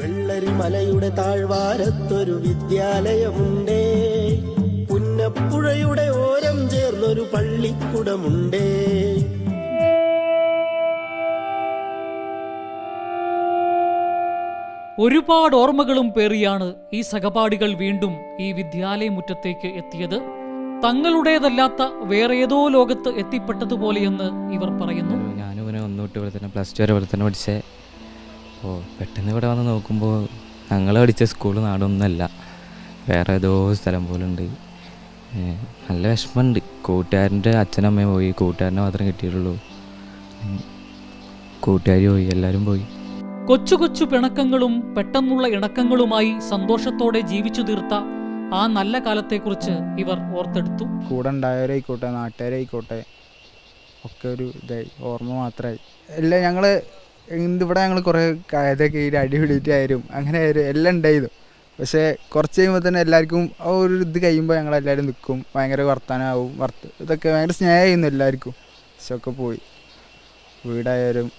വെള്ളരിമലയുടെ താഴ്വാരത്തൊരു വിദ്യാലയമുണ്ടേ. പുന്നപ്പുഴയുടെ ഓരം ചേർന്നൊരു പള്ളിക്കുടമുണ്ടേ. ഒരുപാട് ഓർമ്മകളും പേറിയാണ് ഈ സഹപാഠികൾ വീണ്ടും ഈ വിദ്യാലയമുറ്റത്തേക്ക് എത്തിയത്. തങ്ങളുടേതല്ലാത്ത വേറെ ഏതോ ലോകത്ത് എത്തിപ്പെട്ടതുപോലെയെന്ന് ഇവർ പറയുന്നു. ഞാനും ഇവനെ ഒന്ന് തൊട്ട് തന്നെ പ്ലസ് ടു വരെ പോലെ തന്നെ പഠിച്ചേ. ഓ പെട്ടെന്ന് ഇവിടെ വന്ന് നോക്കുമ്പോൾ ഞങ്ങൾ പഠിച്ച സ്കൂൾ നാടൊന്നുമല്ല വേറെ ഏതോ സ്ഥലം പോലെ ഉണ്ട് നല്ല വിഷമമുണ്ട്. കൂട്ടുകാരന്റെ അച്ഛനമ്മയും പോയി. കൂട്ടുകാരനെ മാത്രം കിട്ടിയിട്ടുള്ളൂ. കൂട്ടുകാരി പോയി എല്ലാവരും പോയി. കൊച്ചു കൊച്ചു പിണക്കങ്ങളും പെട്ടെന്നുള്ള ഇണക്കങ്ങളുമായി സന്തോഷത്തോടെ ജീവിച്ചു തീർത്ത ആ നല്ല കാലത്തെക്കുറിച്ച് ഇവർ ഓർത്തെടുത്തു. കൂടെ ഉണ്ടായവരായിക്കോട്ടെ നാട്ടുകാരായിക്കോട്ടെ ഒക്കെ ഒരു ഇതായി ഓർമ്മ മാത്രമായി. എല്ലാം ഞങ്ങൾ ഇവിടെ ഞങ്ങൾ കുറേ ഇതൊക്കെ ഈ അടി ആയാലും അങ്ങനെ ആയാലും എല്ലാം ഉണ്ടായിരുന്നു. പക്ഷേ കുറച്ച് കഴിയുമ്പോൾ തന്നെ എല്ലാവർക്കും ആ ഒരു ഇത് കഴിയുമ്പോൾ ഞങ്ങൾ എല്ലാവരും നിൽക്കും ഭയങ്കര വർത്തമാനമാവും. വർത്ത് ഇതൊക്കെ ഭയങ്കര സ്നേഹമായിരുന്നു എല്ലാവർക്കും. പക്ഷെ ഒക്കെ പോയി. വീടായാലും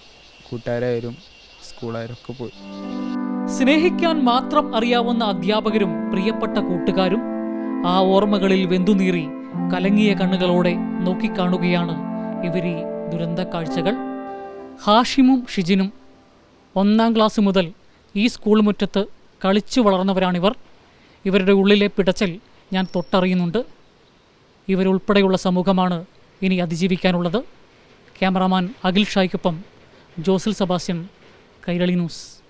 കൂട്ടുകാരായാലും സ്കൂളായാലും ഒക്കെ പോയി. സ്നേഹിക്കാൻ മാത്രം അറിയാവുന്ന അധ്യാപകരും പ്രിയപ്പെട്ട കൂട്ടുകാരും ആ ഓർമ്മകളിൽ വെന്തുനീറി കലങ്ങിയ കണ്ണുകളോടെ നോക്കിക്കാണുകയാണ് ഇവരീ ദുരന്ത കാഴ്ചകൾ. ഹാഷിമും ഷിജിനും ഒന്നാം ക്ലാസ് മുതൽ ഈ സ്കൂൾ മുറ്റത്ത് കളിച്ചു വളർന്നവരാണിവർ. ഇവരുടെ ഉള്ളിലെ പിടച്ചൽ ഞാൻ തൊട്ടറിയുന്നുണ്ട്. ഇവരുൾപ്പെടെയുള്ള സമൂഹമാണ് ഇനി അതിജീവിക്കാനുള്ളത്. ക്യാമറാമാൻ അഖിൽ ഷായ്ക്കൊപ്പം ജോസിൽ സബാസ്യൻ കൈരളി ന്യൂസ്.